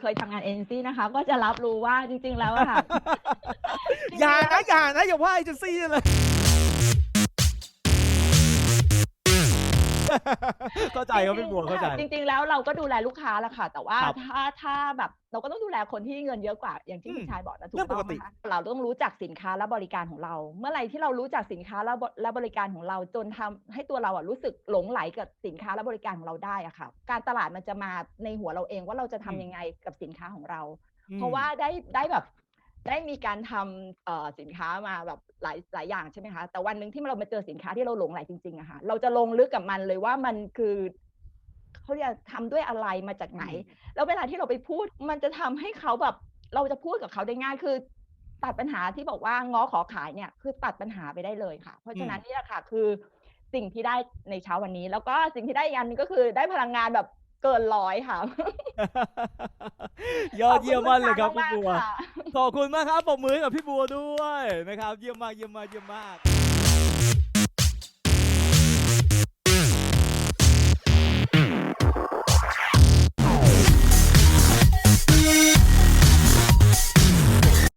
เคยทำงานเอเจนซี่นะคะ ก็จะรับรู้ว่าจริง ๆ แล้วอะค่ะ อย่านะอย่านะอย่าว่าเอเจนซี่เลย เข้าใจครับพี่บัวเข้าใจ จริง ๆ แล้วเราก็ดูแลลูกค้าแหละค่ะ แต่ว่าครับถ้าถ้าแบบเราก็ต้องดูแลคนที่เงินเยอะกว่าอย่างที่อืมคุณชายบอกนะถูเรื่อกงต้ปอกงตินะคะเราต้องรู้จักสินค้าและบริการของเรา เมื่อไหร่ที่เรารู้จักสินค้าและบและบริการของเราจนทำให้ตัวเราอะรู้สึกหลงไหลกับสินค้าและบริการของเราได้อะค่ะ การตลาดมันจะมาในหัวเราเองว่าเราจะทำยังไงกับสินค้าของเรา เพราะว่าได้ได้แบบ ได้มีการทำเอ่อสินค้ามาแบบหลายหลายอย่างใช่ไหมคะ แต่วันหนึ่งที่เรามาเจอสินค้าที่เราหลงไหลจริงๆอะค่ะ เราจะลงลึกกับมันเลยว่ามันคือเขาเรียกทำด้วยอะไรมาจากไหน แล้วเวลาที่เราไปพูด มันจะทำให้เขาแบบเราจะพูดกับเขาได้ง่ายคือ ตัดปัญหาที่บอกว่าง้อขอขายเนี่ยคือตัดปัญหาไปได้เลยค่ะ เพราะฉะนั้นนี่แหละค่ะคือสิ่งที่ได้ในเช้าวันนี้ แล้วก็สิ่งที่ได้อีกอันหนึงก็คือได้พลังงานแบบเกินร้อยค่ะ ยอดเยี่ยมมากเลยครับขอพี่ณบัวมากๆค่ะ ขอบคุณมากครับปรบมือให้กับพี่บัวด้วยนะครับ เยี่ยมมากเยี่ยมมากเยี่ยมมาก